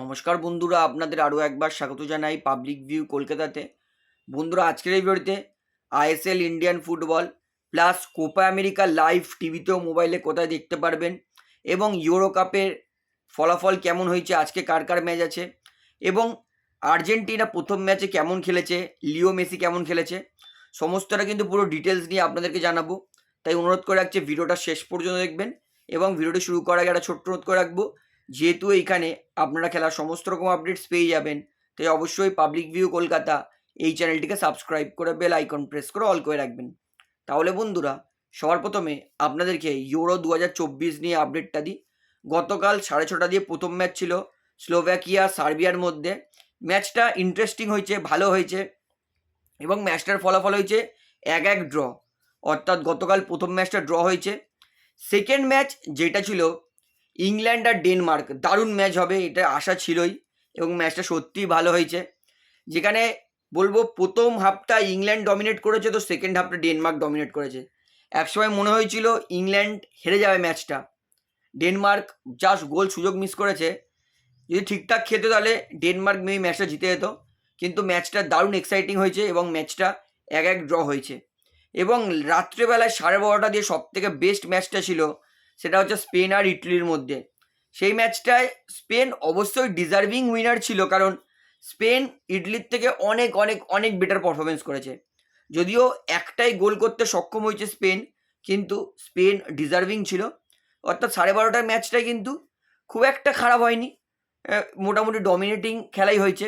নমস্কার বন্ধুরা, আপনাদের আরও একবার স্বাগত জানাই পাবলিক ভিউ কলকাতাতে। বন্ধুরা, আজকের এই ভিডিওতে ISL Indian football plus Copa America live টিভিতেও মোবাইলে কোথায় দেখতে পারবেন এবং ইউরো কাপের ফলাফল কেমন হয়েছে, আজকে কার কার ম্যাচ আছে এবং আর্জেন্টিনা প্রথম ম্যাচে কেমন খেলেছে, লিও মেসি কেমন খেলেছে, সমস্তটা কিন্তু পুরো ডিটেলস নিয়ে আপনাদেরকে জানাব। তাই অনুরোধ করে রাখছি, ভিডিওটা শেষ পর্যন্ত দেখবেন এবং ভিডিওটি শুরু করার আগে একটা ছোট্ট অনুরোধ করে রাখব যেহেতু এইখানে আপনারা খেলার সমস্ত রকম আপডেটস পেয়ে যাবেন, তাই অবশ্যই পাবলিক ভিউ কলকাতা এই চ্যানেলটিকে সাবস্ক্রাইব করে বেল আইকন প্রেস করে অল করে রাখবেন। তাহলে বন্ধুরা, সবার প্রথমে আপনাদেরকে ইউরো দু হাজার চব্বিশ নিয়ে আপডেটটা দিই। গতকাল সাড়ে ছটা দিয়ে প্রথম ম্যাচ ছিল স্লোভাকিয়া সার্বিয়ার মধ্যে। ম্যাচটা ইন্টারেস্টিং হয়েছে, ভালো হয়েছে এবং ম্যাচটার ফলাফল হয়েছে এক এক ড্র অর্থাৎ গতকাল প্রথম ম্যাচটা ড্র হয়েছে। সেকেন্ড ম্যাচ যেটা ছিল ইংল্যান্ড আর ডেনমার্ক, দারুণ ম্যাচ হবে, এটা আশা ছিলই এবং ম্যাচটা সত্যিই ভালো হয়েছে। যেখানে বলব প্রথম হাফটা ইংল্যান্ড ডমিনেট করেছে, তো সেকেন্ড হাফটা ডেনমার্ক ডমিনেট করেছে। একসময় মনে হয়েছিল ইংল্যান্ড হেরে যাবে ম্যাচটা ডেনমার্ক জাস্ট গোল সুযোগ মিস করেছে। যদি ঠিকঠাক খেতে তাহলে ডেনমার্ক মেয়ে ম্যাচটা জিতে যেত, কিন্তু ম্যাচটা দারুণ এক্সাইটিং হয়েছে এবং ম্যাচটা এক এক ড্র হয়েছে। এবং রাত্রেবেলায় সাড়ে বারোটা দিয়ে সব থেকে বেস্ট ম্যাচটা ছিল সেটা হচ্ছে স্পেন আর ইটালির মধ্যে। সেই ম্যাচটায় স্পেন অবশ্যই ডিজার্ভিং উইনার ছিল কারণ স্পেন ইডলির থেকে অনেক অনেক অনেক বেটার পারফরমেন্স করেছে। যদিও একটাই গোল করতে সক্ষম হয়েছে স্পেন, কিন্তু স্পেন ডিজার্ভিং ছিল। অর্থাৎ সাড়ে বারোটার ম্যাচটা কিন্তু খুব একটা খারাপ হয়নি। মোটামুটি ডমিনেটিং খেলাই হয়েছে।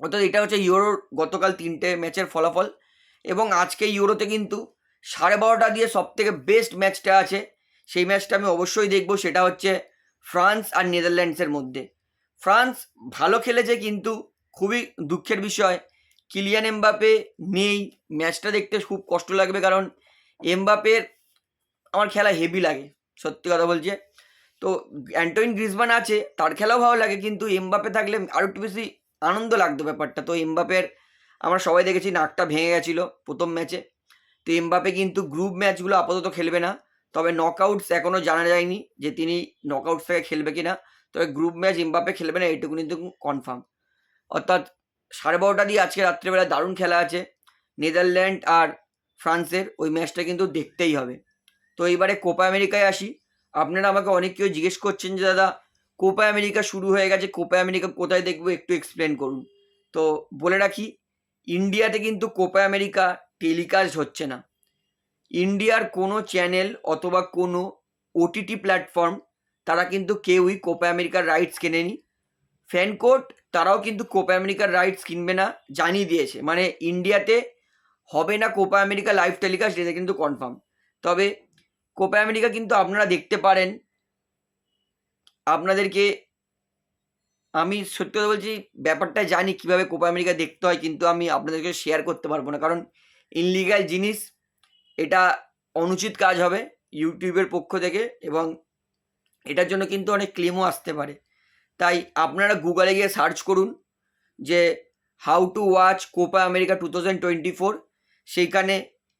অর্থাৎ এটা হচ্ছে ইউরোর গতকাল তিনটে ম্যাচের ফলাফল। এবং আজকে ইউরোতে কিন্তু সাড়ে বারোটা দিয়ে সব থেকে বেস্ট ম্যাচটা আছে। সেই ম্যাচটা আমি অবশ্যই দেখব, সেটা হচ্ছে ফ্রান্স আর নেদারল্যান্ডসের মধ্যে। ফ্রান্স ভালো খেলেছে কিন্তু খুবই দুঃখের বিষয়, কিলিয়ান এমবাপে নেই, ম্যাচটা দেখতে খুব কষ্ট লাগবে কারণ এমবাপের আমার খেলা হেভি লাগে, সত্যি কথা বলছে। তো অ্যান্টোইন গ্রিজমান আছে, তার খেলাও ভালো লাগে, কিন্তু এমবাপে থাকলে আরও একটু বেশি আনন্দ লাগতো ব্যাপারটা। তো এমবাপের আমরা সবাই দেখেছি, নাকটা ভেঙে গেছিল প্রথম ম্যাচে। তো এমবাপে কিন্তু গ্রুপ ম্যাচগুলো আপাতত খেলবে না। তবে নকআউটস এখনও জানা যায়নি যে তিনি নকআউটস থেকে খেলবে কি না তবে গ্রুপ ম্যাচ এমবাপে খেলবে না, এইটুকু কিন্তু কনফার্ম অর্থাৎ সাড়ে বারোটা দিয়ে আজকে রাত্রেবেলা দারুণ খেলা আছে। নেদারল্যান্ড আর ফ্রান্সের ওই ম্যাচটা কিন্তু দেখতেই হবে। তো এইবারে কোপা আমেরিকায় আসি। আপনারা আমাকে অনেক কেউ জিজ্ঞেস করছেন যে, দাদা, কোপা আমেরিকা শুরু হয়ে গেছে, কোপা আমেরিকা কোথায় দেখব? একটু এক্সপ্লেন করুন। তো বলে রাখি, ইন্ডিয়াতে কিন্তু কোপা আমেরিকা টেলিকাস্ট হচ্ছে না। ইন্ডিয়ার কোনো চ্যানেল অথবা কোনো ওটিটি প্ল্যাটফর্ম তারা কিন্তু কেউই কোপা আমেরিকার রাইটস কেনেনি। ফ্যানকোট তারাও কিন্তু কোপা আমেরিকার রাইটস কিনবে না, জানিয়ে দিয়েছে। মানে ইন্ডিয়াতে হবে না কোপা আমেরিকা লাইভ টেলিকাস্ট এটা কিন্তু কনফার্ম তবে কোপা আমেরিকা কিন্তু আপনারা দেখতে পারেন। আপনাদেরকে আমি সত্যি কথা বলছি, ব্যাপারটা জানি কীভাবে কোপা আমেরিকা দেখতে হয়, কিন্তু আমি আপনাদেরকে শেয়ার করতে পারব না। কারণ ইনলিগাল জিনিস এটা অনুচিত কাজ হবে ইউটিউবের পক্ষ থেকে এবং এটার জন্য কিন্তু অনেক ক্লেমও আসতে পারে। তাই আপনারা গুগলে গিয়ে সার্চ করুন যে how to watch Copa America two thousand twenty four সেইখানে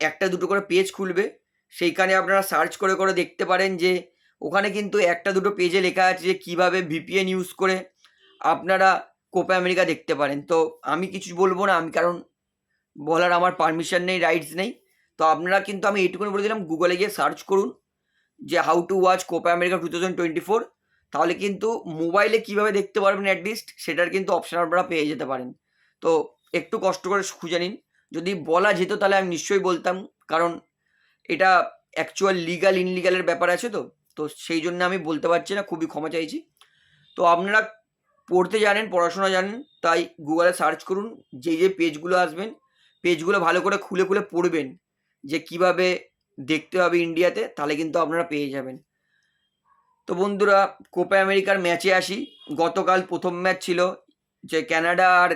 একটা দুটো করে পেজ খুলবে। সেইখানে আপনারা সার্চ করে করে দেখতে পারেন যে ওখানে কিন্তু একটা দুটো পেজে লেখা আছে যে কীভাবে ভিপিএন ইউজ করে আপনারা কোপা আমেরিকা দেখতে পারেন। তো আমি কিছু বলব না, আমি কারণ বলার আমার পারমিশন নেই রাইটস নেই। তো আপনারা কিন্তু আমি এইটুকুনি বলে দিলাম গুগলে গিয়ে সার্চ করুন যে how to watch Copa America two thousand twenty four তাহলে কিন্তু মোবাইলে কীভাবে দেখতে পারবেন অ্যাটলিস্ট সেটার কিন্তু অপশান আপনারা পেয়ে যেতে পারেন। তো একটু কষ্ট করে খুঁজে নিন। যদি বলা যেত তাহলে আমি নিশ্চয়ই বলতাম, কারণ এটা অ্যাকচুয়াল লিগাল ইনলিগালের ব্যাপার আছে তো তো সেই জন্য আমি বলতে পারছি না, খুবই ক্ষমা চাইছি। তো আপনারা পড়তে জানেন, পড়াশোনা জানেন, তাই গুগলে সার্চ করুন, যে যে পেজগুলো আসবেন পেজগুলো ভালো করে খুলে খুলে পড়বেন। যে কীভাবে দেখতে হবে ইন্ডিয়াতে, তাহলে কিন্তু আপনারা পেয়ে যাবেন। তো বন্ধুরা, কোপা আমেরিকার ম্যাচে আসি। গতকাল প্রথম ম্যাচ ছিল যে কানাডা আর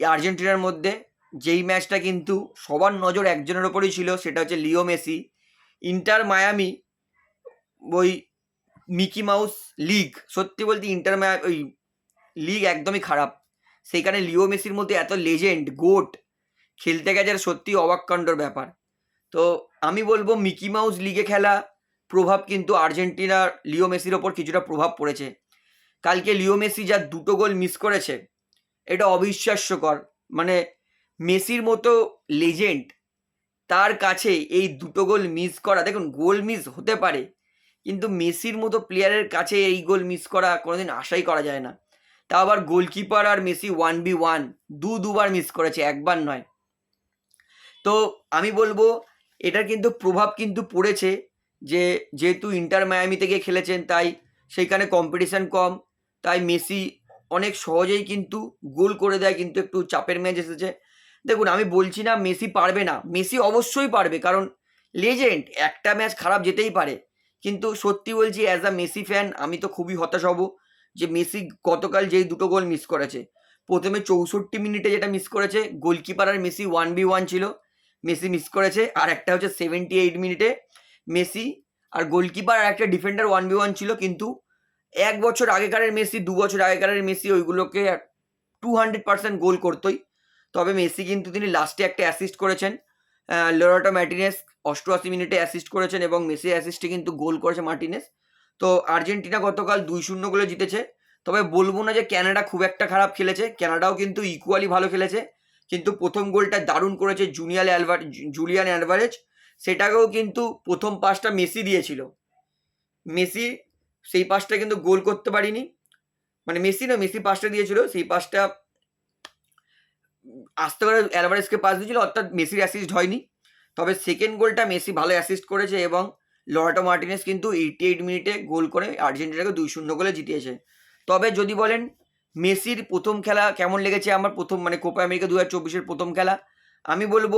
আর্জেন্টিনার মধ্যে। যেই ম্যাচটা কিন্তু সবার নজর একজনের ওপরেই ছিল, সেটা হচ্ছে লিও মেসি। ইন্টার মায়ামি, ওই মিকি মাউস লিগ, সত্যি বলতে ইন্টার মায়া, ওই লিগ একদমই খারাপ। সেইখানে লিও মেসির মধ্যে এত লেজেন্ড, গোট, খেলতে গেছে সত্যি অবাককাণ্ডর ব্যাপার। তো আমি বলব মিকি মাউস লিগে খেলা। প্রভাব কিন্তু আর্জেন্টিনার লিও মেসির ওপর কিছুটা প্রভাব পড়েছে। কালকে লিও মেসি যা দুটো গোল মিস করেছে, এটা অবিশ্বাস্যকর। মানে মেসির মতো লেজেন্ড তার কাছে এই দুটো গোল মিস করা, দেখুন গোল মিস হতে পারে, কিন্তু মেসির মতো প্লেয়ারের কাছে এই গোল মিস করা কোনোদিন আশাই করা যায় না। তা আবার গোলকিপার আর মেসি ওয়ান বি ওয়ান দু দুবার মিস করেছে, একবার নয়। তো আমি বলব এটার কিন্তু প্রভাব কিন্তু পড়েছে যে যেহেতু ইন্টার মায়ামিতে গিয়ে খেলেছেন, তাই সেইখানে কম্পিটিশন কম। তাই মেসি অনেক সহজেই কিন্তু গোল করে দেয়, কিন্তু একটু চাপের ম্যাচ এসেছে। দেখুন, আমি বলছি না মেসি পারবে না। মেসি অবশ্যই পারবে, কারণ লেজেন্ড একটা ম্যাচ খারাপ যেতেই পারে। কিন্তু সত্যি বলছি অ্যাজ আ মেসি ফ্যান আমি তো খুবই হতাশ হব যে মেসি গতকাল যেই দুটো গোল মিস করেছে। প্রথমে চৌষট্টি মিনিটে যেটা মিস করেছে গোলকিপার আর মেসি ওয়ান বি ওয়ান ছিল। মেসি মিস করেছে, আর একটা হচ্ছে সেভেন্টি এইট মিনিটে মেসি আর গোলকিপার আর একটা ডিফেন্ডার ওয়ান বি ওয়ান ছিল, কিন্তু এক বছর আগেকারের মেসি, দু বছর আগেকারের মেসি ওইগুলোকে টু হান্ড্রেড পার্সেন্ট গোল করতোই। তবে মেসি কিন্তু তিনি লাস্টে একটা অ্যাসিস্ট করেছেন লোরাটো ম্যার্টিনেস অষ্টআশি মিনিটে অ্যাসিস্ট করেছেন এবং মেসি অ্যাসিস্টে কিন্তু গোল করেছে মার্টিনেস তো আর্জেন্টিনা গতকাল দুই শূন্য গোলে জিতেছে। তবে বলব না যে ক্যানাডা খুব একটা খারাপ খেলেছে ক্যানাডাও কিন্তু ইকুয়ালি ভালো খেলেছে। কিন্তু প্রথম গোলটা দারুণ করেছে জুনিয়াল অ্যালভার জুলিয়ান অ্যালভারেজ। সেটাকেও কিন্তু প্রথম পাসটা মেসি দিয়েছিল। মেসি সেই পাসটা কিন্তু গোল করতে পারিনি। মানে মেসি না, মেসি পাসটা দিয়েছিল, সেই পাসটা আসতে পারে অ্যালভারেজকে পাস দিয়েছিল, অর্থাৎ মেসির অ্যাসিস্ট হয়নি। তবে সেকেন্ড গোলটা মেসি ভালো অ্যাসিস্ট করেছে এবং লরাটো মার্টিনেস কিন্তু এইটি এইট মিনিটে গোল করে আর্জেন্টিনাকে দুই শূন্য গোলে জিতিয়েছে। তবে যদি বলেন মেসির প্রথম খেলা কেমন লেগেছে? আমার প্রথম মানে কোপা আমেরিকা দু হাজার চব্বিশের প্রথম খেলা। আমি বলব,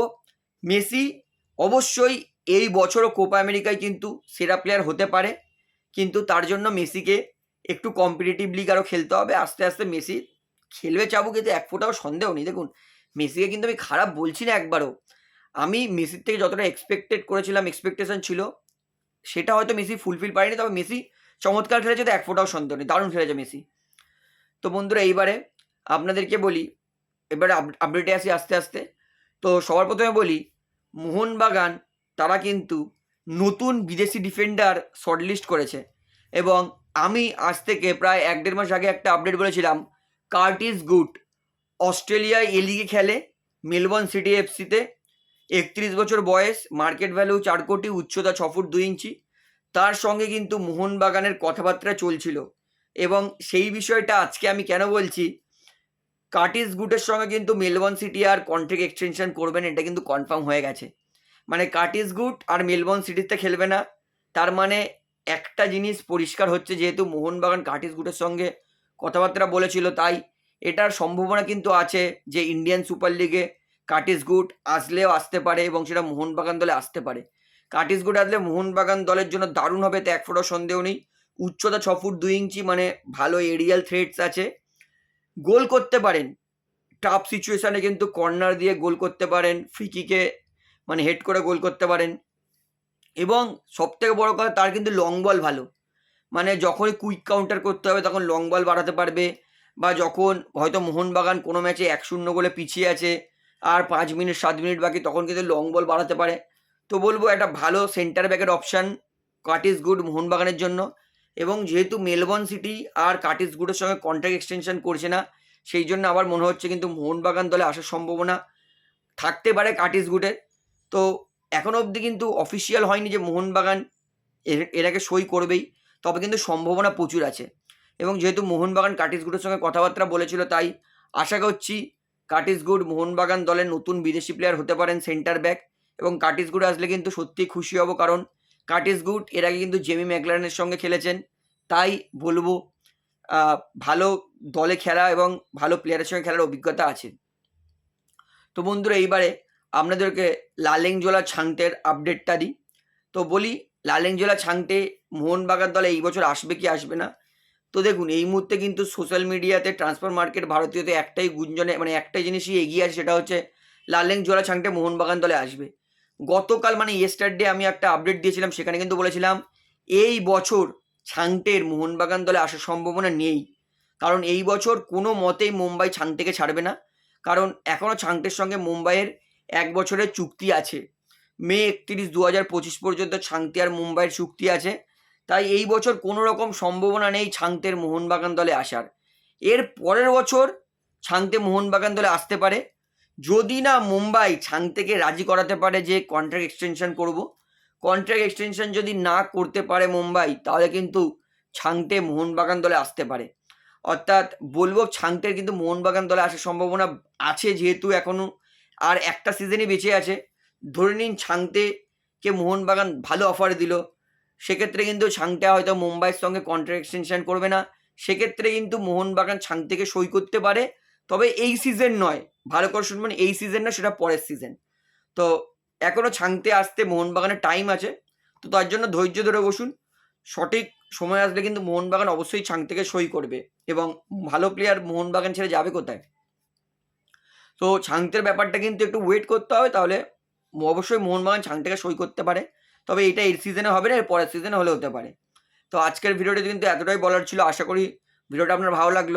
মেসি অবশ্যই এই বছরও কোপা আমেরিকায় কিন্তু সেরা প্লেয়ার হতে পারে। কিন্তু তার জন্য মেসিকে একটু কম্পিটিটিভ লিগ আরও খেলতে হবে। আস্তে আস্তে মেসি খেলবে চাবো কিন্তু এক ফোটাও সন্দেহ নেই। দেখুন, মেসিকে কিন্তু আমি খারাপ বলছি না একবারও। আমি মেসির থেকে যতটা এক্সপেক্টেড করেছিলাম এক্সপেকটেশন ছিল, সেটা হয়তো মেসি ফুলফিল পারেনি। তবে মেসি চমৎকার খেলেছে, তো এক ফোটাও সন্দেহ নেই। দারুণ খেলেছে মেসি। তো বন্ধুরা এইবারে আপনাদেরকে বলি, এবারে আপডেটে আসি আস্তে আস্তে। তো সবার প্রথমে বলি, মোহনবাগান তারা কিন্তু নতুন বিদেশি ডিফেন্ডার শর্টলিস্ট করেছে এবং আমি আজ থেকে প্রায় এক দেড় মাস আগে একটা আপডেট বলেছিলাম, কার্টিস গুড অস্ট্রেলিয়ায় এ লিগে খেলে মেলবোর্ন সিটি এফসিতে একত্রিশ বছর বয়স মার্কেট ভ্যালু চার কোটি, উচ্চতা ছ ফুট দুই ইঞ্চি। তার সঙ্গে কিন্তু মোহনবাগানের কথাবার্তা চলছিল। এবং সেই বিষয়টা আজকে আমি কেন বলছি? কার্টিস গুটের সঙ্গে কিন্তু মেলবোর্ন সিটি আর কন্ট্রাক্ট এক্সটেনশন করবেন, এটা কিন্তু কনফার্ম হয়ে গেছে। মানে কার্টিস গুড আর মেলবোর্ন সিটিতে খেলবে না, তার মানে একটা জিনিস পরিষ্কার হচ্ছে যেহেতু মোহনবাগান কার্টিস গুটের সঙ্গে কথাবার্তা বলেছিল, তাই এটার সম্ভাবনা কিন্তু আছে যে ইন্ডিয়ান সুপার লিগে কার্টিস গুড আসলেও আসতে পারে এবং সেটা মোহনবাগান দলে আসতে পারে। কার্টিস গুড আসলে মোহনবাগান দলের জন্য দারুণ হবে তো এক ফোটো সন্দেহ নেই। উচ্চতা ছ ফুট দুই ইঞ্চি মানে ভালো এরিয়াল থ্রেডস আছে। গোল করতে পারেন। টাফ সিচুয়েশানে কিন্তু কর্নার দিয়ে গোল করতে পারেন ফ্রিকিকে মানে হেড করে গোল করতে পারেন। এবং সবথেকে বড় কথা, তার কিন্তু লং বল ভালো। মানে যখনই কুইক কাউন্টার করতে হবে, তখন লং বল বাড়াতে পারবে। বা যখন হয়তো মোহনবাগান কোনো ম্যাচে এক শূন্য গোলে পিছিয়ে আছে, আর পাঁচ মিনিট, সাত মিনিট বাকি, তখন কিন্তু লং বল বাড়াতে পারে। তো বলব, একটা ভালো সেন্টার ব্যাকের অপশান কাট ইজ গুড মোহনবাগানের জন্য। এবং যেহেতু মেলবোর্ন সিটি আর কাটিস গুডের সঙ্গে কন্ট্রাক্ট এক্সটেনশন করছে না, সেই জন্য আবার মনে হচ্ছে কিন্তু মোহনবাগান দলে আসার সম্ভাবনা থাকতে পারে কাটিস গুডের তো এখনও অবধি কিন্তু অফিসিয়াল হয়নি যে মোহনবাগান এটাকে সই করবেই, তবে কিন্তু সম্ভাবনা প্রচুর আছে। এবং যেহেতু মোহনবাগান কাটিস গুডের সঙ্গে কথাবার্তা বলেছিল, তাই আশা করছি কাটিস গুড মোহনবাগান দলের নতুন বিদেশি প্লেয়ার হতে পারেন সেন্টার ব্যাক এবং কাটিস গুড আসলে কিন্তু সত্যিই খুশি হব কারণ কাটিস গুড, এর আগে কিন্তু জেমি ম্যাকলারেনের সঙ্গে খেলেছেন। তাই বলব ভালো দলে খেলা এবং ভালো প্লেয়ারের সঙ্গে খেলার অভিজ্ঞতা আছে। তো বন্ধুরা, এইবারে আপনাদেরকে লালেংজোলা ছাংটের আপডেটটা দিই। তো বলি, লালেংজোলা ছাংটে মোহনবাগান দলে এই বছর আসবে কি আসবে না? তো দেখুন, এই মুহূর্তে কিন্তু সোশ্যাল মিডিয়াতে ট্রান্সফার মার্কেট ভারতীয়তে একটাই গুঞ্জনে মানে একটাই জিনিসই এগিয়ে আছে, সেটা হচ্ছে লালেং জোড়া ছাংটে মোহনবাগান দলে আসবে। গতকাল মানে ইয়েস্টারডে আমি একটা আপডেট দিয়েছিলাম, সেখানে কিন্তু বলেছিলাম, এই বছর ছাংটের মোহনবাগান দলে আসার সম্ভাবনা নেই। কারণ এই বছর কোনো মতেই মুম্বাই ছাংটেকে ছাড়বে না। কারণ এখনও ছাংটের সঙ্গে মুম্বাইয়ের এক বছরের চুক্তি আছে। মে একত্রিশ দু হাজার পঁচিশ পর্যন্ত ছাংতে আর মুম্বাইয়ের চুক্তি আছে। তাই এই বছর কোনো রকম সম্ভাবনা নেই ছাংতের মোহনবাগান দলে আসার। এর পরের বছর ছাংতে মোহনবাগান দলে আসতে পারে। যদি না মুম্বাই ছাংতেকে রাজি করাতে পারে যে কন্ট্রাক্ট এক্সটেনশন করব কন্ট্রাক্ট এক্সটেনশন যদি না করতে পারে মুম্বাই, তাহলে কিন্তু ছাংতে মোহনবাগান দলে আসতে পারে। অর্থাৎ বলব ছাংতের কিন্তু মোহনবাগান দলে আসার সম্ভাবনা আছে যেহেতু এখনও আর একটা সিজনই বেঁচে আছে। ধরে নিন ছাংতেকে মোহনবাগান ভালো অফার দিল, সেক্ষেত্রে কিন্তু ছাংটা হয়তো মুম্বাইয়ের সঙ্গে কন্ট্রাক্ট এক্সটেনশন করবে না। সেক্ষেত্রে কিন্তু মোহনবাগান ছাংতেকে সই করতে পারে। তবে এই সিজন নয়। ভালো করে শুনবেন এই সিজন না, সেটা পরের সিজন তো এখনও ছাংতে আসতে মোহনবাগানের টাইম আছে। তো তার জন্য ধৈর্য ধরে বসুন। সঠিক সময় আসলে কিন্তু মোহনবাগান অবশ্যই ছাং থেকে সই করবে এবং ভালো প্লেয়ার মোহনবাগান ছেড়ে যাবে কোথায়? তো ছাংতের ব্যাপারটা কিন্তু একটু ওয়েট করতে হবে, তাহলে অবশ্যই মোহনবাগান ছাং থেকে সই করতে পারে। তবে এটা এই সিজনে হবে না, এর পরের সিজনে হলে হতে পারে। তো আজকের ভিডিওটি কিন্তু এতটাই বলার ছিল। আশা করি ভিডিওটা আপনার ভালো লাগল।